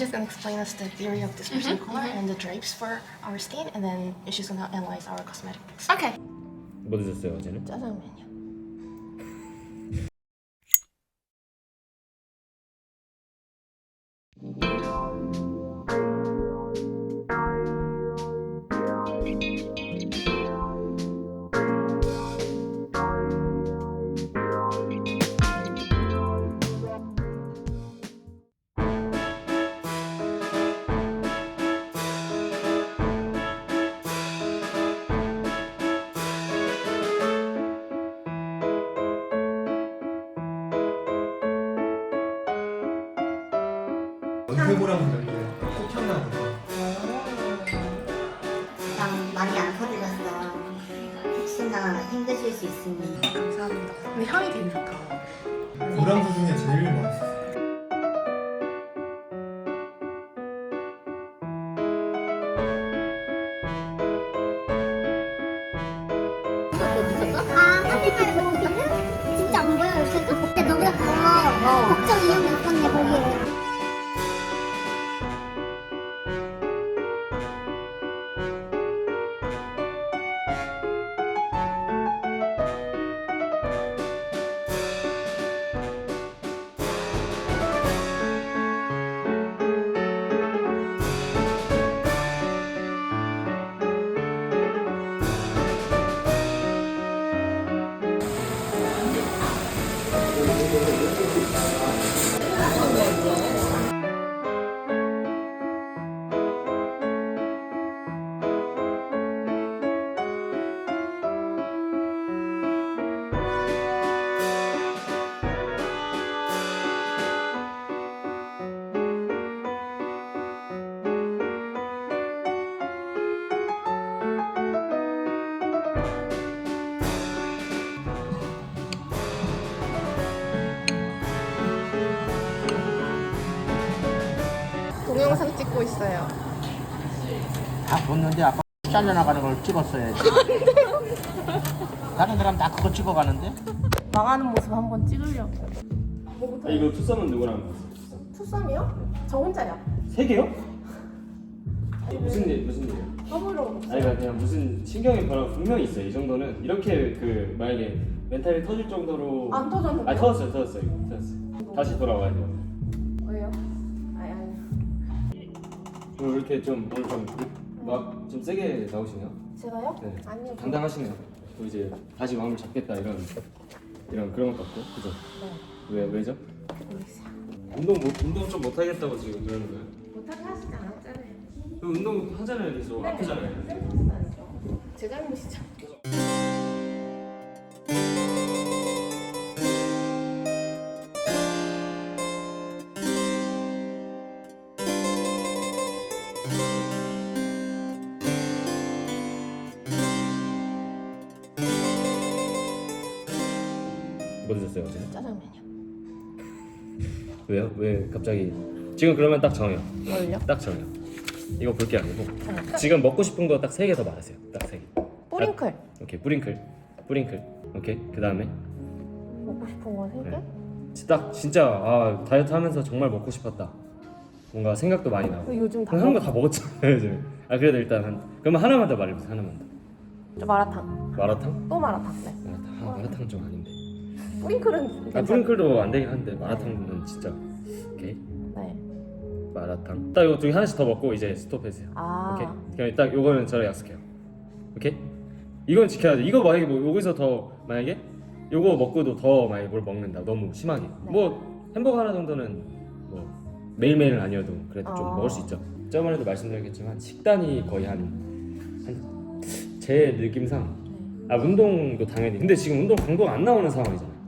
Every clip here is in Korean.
She's gonna explain us the theory of dispersing color and the drapes for our skin, and then she's gonna analyze our cosmetics. Okay. 뭐 드셨어요 어제는? 짜장면요. 원태고랑 다르게 폭향나고 난 많이 안 터뜨렸어. 혹시나 힘드실 수 있으니. 감사합니다. 근데 향이 되게 좋다. 고량주 중에 제일 맛있어 아, 한빛깔 거기는 진짜 안 보여, 요새. 근데 너보다 더 걱정 이런 게 있었네, 거기에. 찍고 있어요. 다 봤는데 아까 잘려나가는 걸 찍었어야지. 다른 사람 다 그거 찍어가는데? 망하는 모습 한번 찍으려고. 아, 이거 투썸은 누구랑 봤어요? 투썸이요? 저 혼자요. 세 개요? 무슨 일 무슨 일이야? 더블로. 아니 그러니까 그냥 무슨 신경의 변화가 분명히 있어요. 이 정도는 이렇게 그 만약에 멘탈이 터질 정도로 안 터졌는데요? 아 터졌어요, 터졌어요, 터졌어요. 다시 돌아와야 돼요. 왜요? 오늘 이렇게 좀 오늘 좀막 좀 세게 나오시네요. 제가요? 네. 아니요. 저- 당당하시네요. 또 이제 다시 마음을 잡겠다 이런 이런 그런 것 같고 그죠? 왜 왜죠? 모르겠어요. 운동 못 운동 좀 못하겠다고 지금 그러는 거예요? 못하게 하시지 않았잖아요. 그 운동 하잖아요, 계속 아프잖아요. 제 잘못이죠. 뭐 드셨어요 어제? 짜장면요. 왜요? 왜 갑자기 지금 그러면 딱 정해요. 뭘요? 딱 정해요. 이거 볼 게 아니고 지금 먹고 싶은 거 딱 세 개 더 말하세요. 딱 세 개. 뿌링클. 오케이 뿌링클 뿌링클 오케이 그 다음에 먹고 싶은 거 세 개? 네. 딱 진짜 아 다이어트 하면서 정말 먹고 싶었다. 뭔가 생각도 많이 나고. 요즘 다 그럼 하는 거다 먹었잖아요 요즘. 아 그래도 일단 한 그러면 하나만 더 말해보세요 하나만 더. 저 마라탕. 마라탕? 또 마라탕. 네. 마라탕 아 마라탕 좀 아닌데. 뿌링클은 아 괜찮- 뿌링클도 안 되긴 한데 마라탕은 진짜 오케이 네. 마라탕. 딱 이거 중에 하나씩 더 먹고 이제 스톱해주세요. 아. 오케이. 그럼 딱 요거는 저랑 약속해요. 오케이? 이건 지켜야 돼. 이거 만약에 뭐 여기서 더 만약에 요거 먹고도 더 만약에 뭘 먹는다. 너무 심하게. 네. 뭐 햄버거 하나 정도는 뭐 매일매일은 아니어도 그래도 좀 아. 먹을 수 있죠. 저번에도 말씀드렸겠지만 식단이 거의 한 한 제 느낌상 아 운동도 당연히 근데 지금 운동 강도가 안 나오는 상황이잖아요.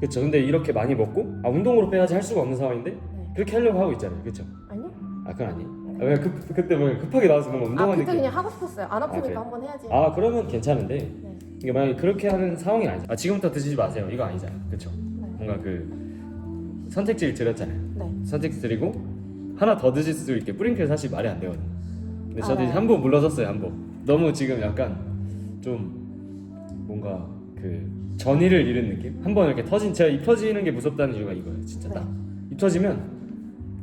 네. 그렇죠. 근데 이렇게 많이 먹고 아 운동으로 빼야지 할 수가 없는 상황인데 네. 그렇게 하려고 하고 있잖아요. 그렇죠? 아니요? 아 그건 아니에요. 아, 그냥 급, 그때 뭐 급하게 나와서 뭔가 아 운동하는 그때 느낌. 그냥 하고 싶었어요. 안 아프니까 그래요? 한번 해야지. 아 그러면 괜찮은데 네. 이게 만약에 그렇게 하는 상황이 아니죠. 아 지금부터 드시지 마세요. 이거 아니잖아요. 그렇죠? 네. 뭔가 그 선택지를 드렸잖아요. 네. 선택지 드리고 하나 더 드실 수 있게 뿌링클 사실 말이 안 되거든요. 근데 저도 아, 네. 한 번 물러섰어요. 한 번. 너무 지금 약간 좀 뭔가 그 전의를 잃은 느낌? 한번 이렇게 터진 제가 입 터지는 게 무섭다는 이유가 이거예요. 진짜 네. 딱입 터지면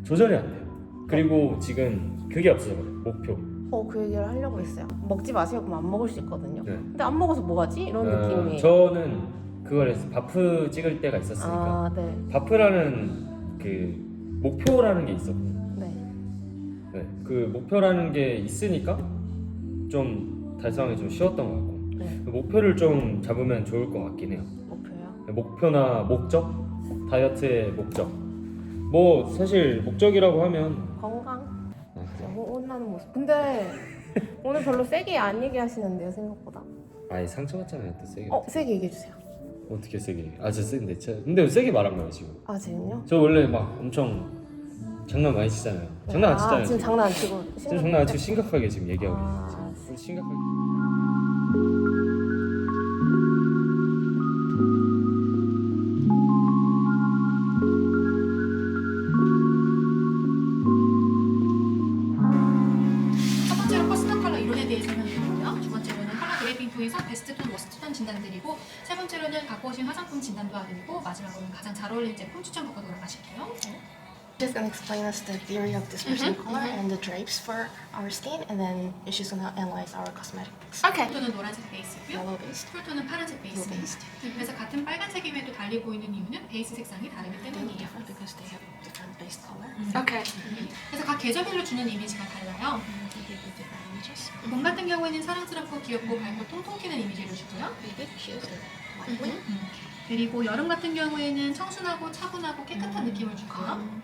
조절이 안 돼요. 그리고 지금 그게 없어서 그래. 목표. 어, 그 얘기를 하려고 했어요. 먹지 마세요. 그럼 안 먹을 수 있거든요. 네. 근데 안 먹어서 뭐 하지? 이런 어, 느낌이. 저는 그걸 해서 바프 찍을 때가 있었으니까 아, 네. 바프라는 그 목표라는 게 있었고 네. 네, 그 목표라는 게 있으니까 좀 달성하기 좀 쉬웠던 것 같고 네. 그 목표를 좀 잡으면 좋을 것 같긴 해요. 목표요. 목표나 목적, 다이어트의 목적. 뭐 사실 목적이라고 하면 건강. 아. 호- 혼나는 모습. 근데 오늘 별로 세게 안 얘기하시는데요, 생각보다. 아니 상처받잖아요 또 세게. 어, 세게 얘기해 주세요. 어떻게 세게? 아저 세는데 저 근데 세게 말한 거예요 지금. 아, 지금요? 저 원래 막 엄청 장난 많이 치잖아요. 장난 안 아, 치잖아요. 지금 장난 안 치고. 지금 장난 안 치고 심각하게 지금 얘기하고 아, 있어요. 지금 심각하게. 추천 받고 돌아가실게요. She's gonna explain us the theory of dispersion color and the drapes for our skin, and then she's gonna analyze our cosmetics. 오케이. 톤은 노란색 베이스고요. Yellow based. 쿨톤은 파란색 Blue 베이스입니다. based. 그래서 같은 빨간색임에도 달리 보이는 이유는 베이스 색상이 다르기 They're 때문이에요. different because they have different base color. 오케이. 그래서 각 계절별로 주는 이미지가 달라요. They give you different images. 봄 같은 경우에는 사랑스럽고 귀엽고 밝고 통통 튀는 이미지를 주고요. They get cute and lively. 그리고 여름 같은 경우에는 청순하고 차분하고 깨끗한 음. 느낌을 주고요.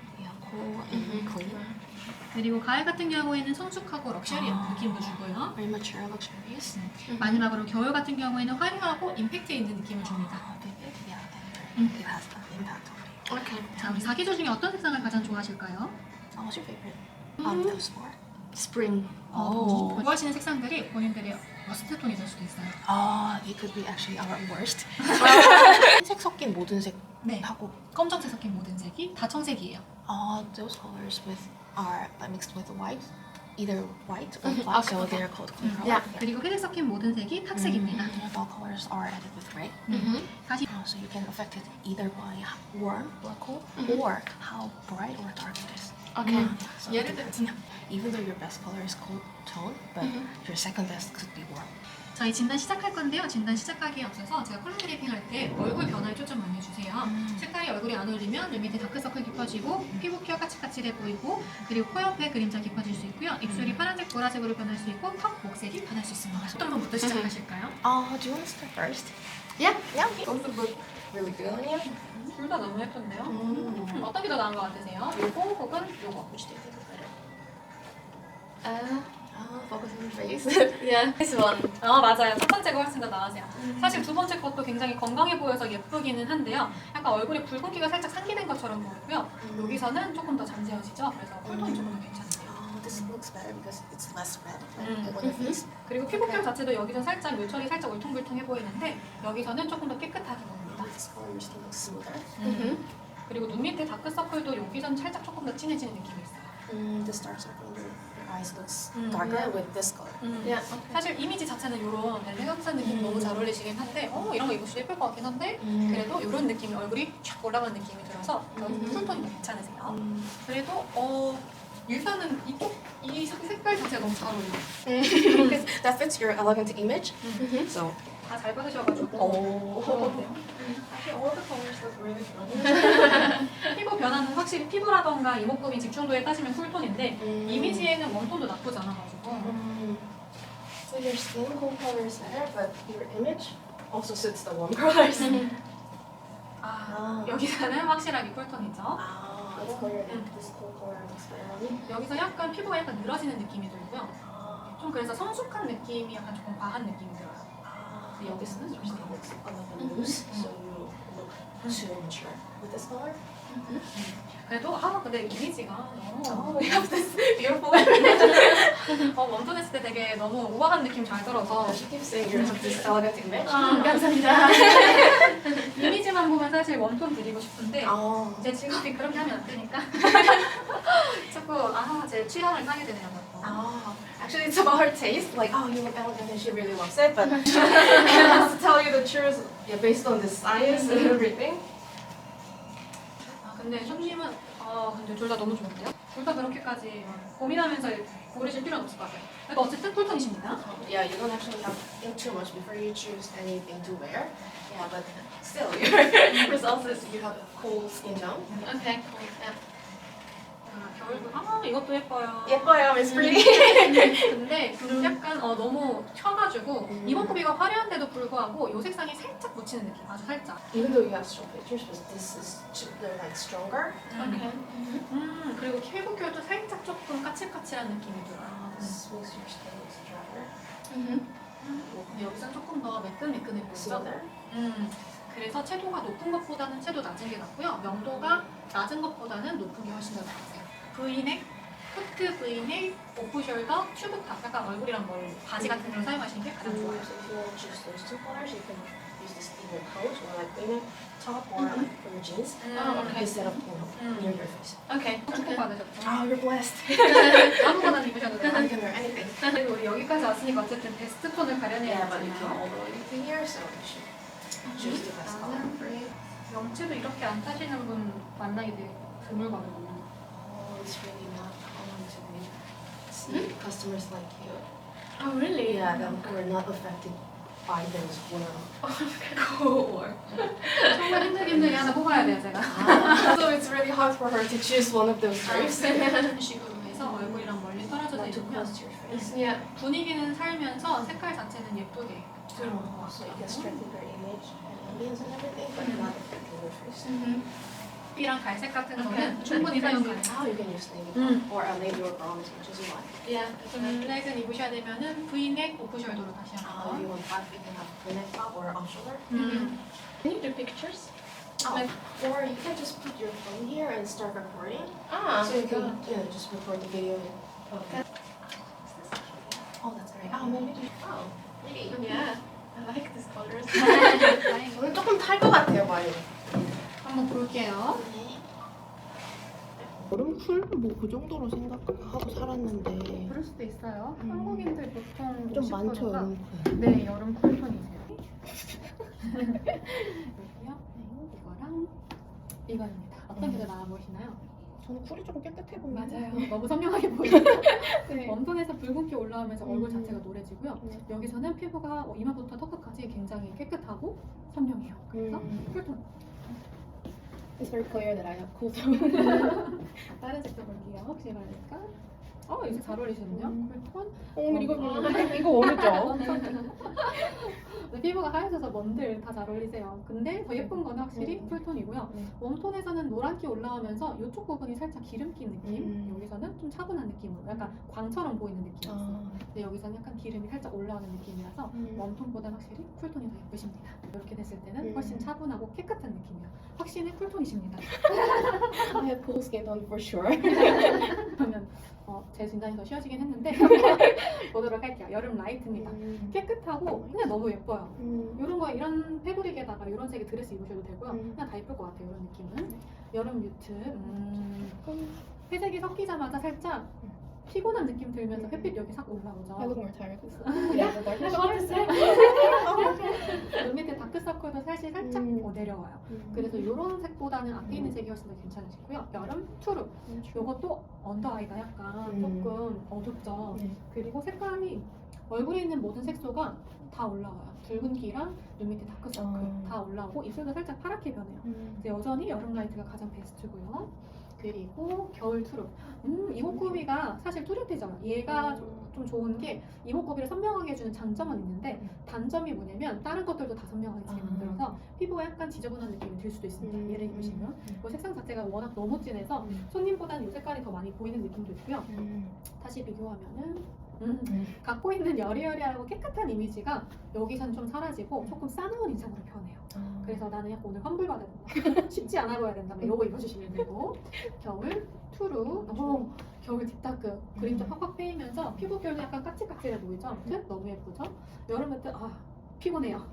그리고 가을 같은 경우에는 성숙하고 럭셔리한 느낌도 주고요. Very mature, luxurious. 마지막으로 겨울 같은 경우에는 화려하고 임팩트 있는 느낌을 줍니다. Uh, Mm. it has an impact on you. 오케이. 자, 우리 사계절 중에 어떤 색상을 가장 좋아하실까요? Oh, what's your favorite of those four? Spring. Oh. 좋아하시는 색상들이 본인들의 머스트 톤이 될 수도 있어요. Ah, it could be actually our worst. 흰색 섞인 모든 색 네. 하고 검정색 섞인 모든 색이 다 청색이에요. all those colors with are uh, mixed with white, either white or Mhm. black, Okay, so okay. they're called clean 음, color. 그리고 회색 섞인 모든 색이 탁색입니다. And all colors are added with red. 다시 Uh, so you can affect it either by how warm or cold, or how bright or dark it is. 오케이. So 예를 it 들면 even though your best color is cold tone, but your second best could be warm. 저희 진단 시작할 건데요. 진단 시작하기에 앞서서 제가 컬러 그래핑 할 때 얼굴 변화에 초점 많이 주세요. 색깔이 얼굴에 안 어울리면 요 밑에 다크서클 깊어지고 피부 큐어 까칠까칠해 보이고 그리고 코 옆에 그림자 깊어질 수 있고요. 입술이 파란색, 보라색으로 변할 수 있고 턱, 목색이 변할 수 있습니다. 어떤 분부터 시작하실까요? Uh, do you want to start first? Yeah. Yeah. Both look really good on you. 둘 다 너무 예쁜데요? 음, 어떤 게 더 나은 것 같으세요? 요거 혹은 요거? Which do you think is better? Uh, Uh, focus on face. yeah, this one. 어 맞아요. 첫 번째가 훨씬 더 나으세요. 사실 두 번째 것도 굉장히 건강해 보여서 예쁘기는 한데요. 약간 얼굴에 붉은기가 살짝 상기된 것처럼 보이고요. 여기서는 조금 더 잠재워지죠. 그래서 쿨톤이 조금 더 괜찮으세요. Oh, this looks better because it's less red like, on your face. 그리고 피부결 자체도 여기서 살짝 요철이 살짝 울퉁불퉁해 보이는데 여기서는 조금 더 깨끗하게 보입니다. This color skin looks smoother. 그리고 눈 밑에 다크서클도 여기서는 살짝 조금 더 진해지는 느낌이 있어요. Mm, dark circle under your eyes looks Mm. darker with this color. 예, 사실 이미지 자체는 이런 엘레강스한 느낌이 너무 잘 어울리시긴 한데 어 이런 거 입으시면 예쁠 것 같긴 한데 음. 그래도 이런 느낌이 얼굴이 쫙 올라가는 느낌이 들어서 더 쿨톤이 더 괜찮으세요. Mm. 그래도 어 일단은 이쪽 이 색- 색깔 자체가 너무 잘 어울려요. that fits your elegant image. So. 다 잘 받으셔가지고 Oh. 사실 colors really good. 피부 변화는 확실히 피부라던가 이목구비 집중도에 따지면 쿨톤인데 음. 이미지에는 웜톤도 나쁘지 않아가지고 Mm. So your skin tone color is better, but your image also suits the warm colors. 아, 여기서는 확실하게 쿨톤이죠. Ah, 여기서 약간 피부가 약간 늘어지는 느낌이 들고요. 좀 그래서 성숙한 느낌이 약간 조금 과한 느낌이 들어요. Ah, look too mature with this color. 그래도 아 근데 이미지가 너무 Oh, beautiful. 어, 웜톤 했을 때 되게 너무 오버한 느낌 잘 들어서 She keeps saying you have this elegant image. 감사합니다. 이미지만 보면 사실 웜톤 드리고 싶은데 Oh. 제 직업이 그렇게 하면 안 되니까 자꾸 아 제 취향을 따게 되네요. Oh, actually, it's about her taste. Like, oh, you look elegant, and she really loves it. But to tell you the truth, yeah, based on the science and everything. 아 근데 손님은 아 근데 둘 다 너무 좋은데요? 둘 다 그렇게까지 고민하면서 고르실 필요는 없을 것 같아요. 그러니까 어쨌든 쿨톤이십니다. Yeah, you don't actually have to think too much before you choose anything to wear. Yeah, but still, your result is you have cool skin tone. 오케이. 아, 겨울도 아 이것도 예뻐요. 예뻐요, Miss Pretty. 근데 좀 약간 어, 너무 튀어가지고 이목구비가 화려한데도 불구하고 이 색상이 살짝 묻히는 느낌. 아주 살짝. Even though you have strong pictures, but this is they're like stronger. 오케이. 음 그리고 피부결도 살짝 조금 까칠까칠한 느낌이 들어요. This makes your skin look drier. 근데 여기서 조금 더 매끈매끈해 보이죠? Smoother. 음, 그래서 채도가 높은 것보다는 채도 낮은 게 낫고요. 명도가 낮은 것보다는 높은 게 훨씬 더 나으세요. V넥, 코트 V넥, 오프숄더, 튜브탑, 약간 얼굴이랑 뭘 바지 같은 걸 사용하시는 게 가장 좋아요. So if you want to choose those two colors, you can use this either coat or like v-neck top or like for your jeans 음, 오케이. instead of you 음. near your face. 오케이. 축복 받으셨죠? Oh, you're blessed. 아무거나 입으셔도 돼요. I can wear anything. 그리고 우리 여기까지 왔으니까 어쨌든 베스트 톤을 가려내야 Yeah, but you came 하잖아요. all the way to here, so you should choose the best color. 나는 명치도 이렇게 안 타시는 분 만나기 되게 드물거든요. Oh, it's really not common to me. See customers like you. Oh, really? Yeah, that who are not affected by those world. Cool. 정말 힘들게 힘들게 하나 뽑아야 돼요, 제가. so it's really hard for her to choose one of those drapes. 이런 식으로 해서 얼굴이랑 멀리 떨어져 Not too 있으면 close to your face. yeah. 분위기는 살면서 색깔 자체는 예쁘게 Oh, so you can strengthen their image and ambience and everything, but not affecting your face. 삐랑 갈색 같은 거는 충분히 사용 가능해요. Oh, you can use navy 음. or a navy or brown as much as you want. 블랙은 입으셔야 되면은 V넥 오프숄더로 다시 Uh, if 한번. you want five, you can have v-neck top or off shoulder. 음. Can you do pictures? Oh, or you can just put your phone here and start recording. 아, so you can yeah, just record the video. Okay. Oh, that's right. Oh, maybe. Oh, really? Yeah. I like this colors. 다행이다. 오늘 조금 탈 것 같아요, 많이. 한번 볼게요. 여름 쿨뭐 그 정도로 생각하고 살았는데 그럴 수도 있어요. 음. 한국인들 보통 좀 많죠 50%가 여름 쿨. 네, 여름 쿨톤이세요. 여기요. 네, 이거랑 이거입니다. 어떤 게 더 나아 보이시나요? 저는 쿨이 좀 깨끗해 보여요. 맞아요. 너무 선명하게 보여요. 네. 웜톤에서 붉은기 올라오면서 얼굴 음. 자체가 노래지고요. 네. 여기서는 피부가 어, 이마부터 턱끝까지 굉장히 깨끗하고 선명해요. 그래서 음. 쿨톤. It's very clear that I have cool. 다른 색도 볼게요. 혹시 다를까? 어, 이제 잘 어울리시는요? 음. 쿨톤. 어 이거 이거 웜이죠? 네, 피부가 하얘져서 뭔들 다 잘 어울리세요. 근데 더 예쁜 건 확실히 음. 쿨톤이고요. 네. 웜톤에서는 노란기 올라오면서 이쪽 부분이 살짝 기름기 느낌. 음. 여기서는 좀 차분한 느낌으로 약간 광처럼 보이는 느낌이었어요. 아, 근데 여기서는 약간 기름이 살짝 올라오는 느낌이라서 음. 웜톤보다 확실히 쿨톤이 더 예쁘십니다. 이렇게 됐을 때는 음. 훨씬 차분하고 깨끗한 느낌이에요. 확신의 쿨톤이십니다. I have cool skin tone for sure. 그러면 어, 제 진단이 더 쉬워지긴 했는데 보도록 할게요. 여름 라이트입니다. 음. 깨끗하고 그냥 너무 예뻐요. 음. 이런 거 이런 패브릭에다가 이런 색의 드레스 입으셔도 되고요. 음. 그냥 다 예쁠 것 같아요. 이런 느낌은 여름 뮤트. 음. 회색이 섞이자마자 살짝 피곤한 느낌 들면서 햇빛 여기 싹 올라오죠. I look more tired this time. Yeah, I look more 눈 밑에 다크서클도 사실 살짝 음. 어, 내려와요. 음. 그래서 이런 색보다는 앞에 있는 색이 훨씬 더 괜찮으시고요. 여름 투르. 요것도 언더 아이가 약간 음. 조금 어둡죠. 네. 그리고 색감이 얼굴에 있는 모든 색소가 다 올라와요. 붉은기랑 눈 밑에 다크서클 어. 다 올라오고 입술도 살짝 파랗게 변해요. 음. 근데 여전히 여름 라이트가 가장 베스트고요. 그리고 겨울 투르. 음, 이목구비가 사실 뚜렷해져요. 얘가 좀, 좀 좋은 게 이목구비를 선명하게 해주는 장점은 있는데 단점이 뭐냐면 다른 것들도 다 선명하게 아. 만들어서 피부가 약간 지저분한 느낌이 들 수도 있습니다. 음. 얘를 입으시면. 그 색상 자체가 워낙 너무 진해서 음. 손님보다는 이 색깔이 더 많이 보이는 느낌도 있고요. 음. 다시 비교하면은 음, 음. 갖고 있는 여리여리하고 깨끗한 이미지가 여기선 좀 사라지고 조금 싸나운 인상으로 변해요. 아. 그래서 나는 약간 오늘 환불 받아야 된다. 쉽지 않아 보여야 된다. 막 이거 입어주시면 되고 겨울 투루 어, 겨울 딥다크 그림자 팍팍 빼이면서 피부 결도 약간 까칠까칠해 보이죠? 아무튼 너무 예쁘죠? 여름에 뜨아 피곤해요.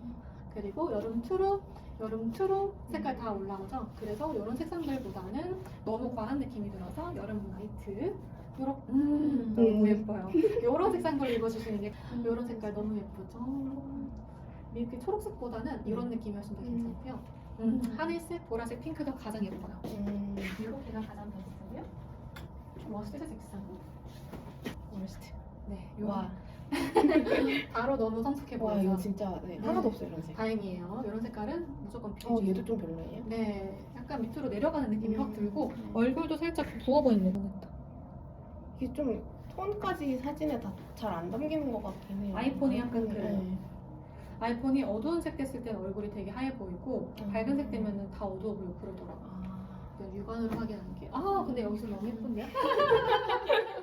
그리고 여름 투루 여름 투루 색깔 다 올라오죠? 그래서 이런 색상들보다는 너무 과한 느낌이 들어서 여름 라이트 요런 음 너무 음. 예뻐요. 요런 색상들 입어주시는 게 요런 색깔 너무 예쁘죠? 이렇게 초록색보다는 이런 느낌이 훨씬 더 음. 괜찮고요. 음, 하늘색, 보라색, 핑크가 가장 예뻐요. 음. 이렇게가 가장 베스트고요. 워스트 색상. 월스트. 네, 와, 요 바로 너무 성숙해 와 보여서 이거 진짜 네, 하나도 없어요 이런 색. 다행이에요. 이런 색깔은 무조건 어 피해주세요. 얘도 좀 별로예요. 네, 약간 밑으로 내려가는 느낌이 음. 확 들고 얼굴도 살짝 부어 보이는 거 같다. 이게 좀 톤까지 사진에 다 잘 안 담기는 것 같긴 해요. 아이폰이 약간 네. 그래요. 아이폰이 어두운 색 됐을 때는 얼굴이 되게 하얘 보이고 음. 밝은 색 되면은 다 어두워 보이고 그러더라고. 아, 육안으로 확인하는 게. 아, 근데 여기서 너무 예쁜데요?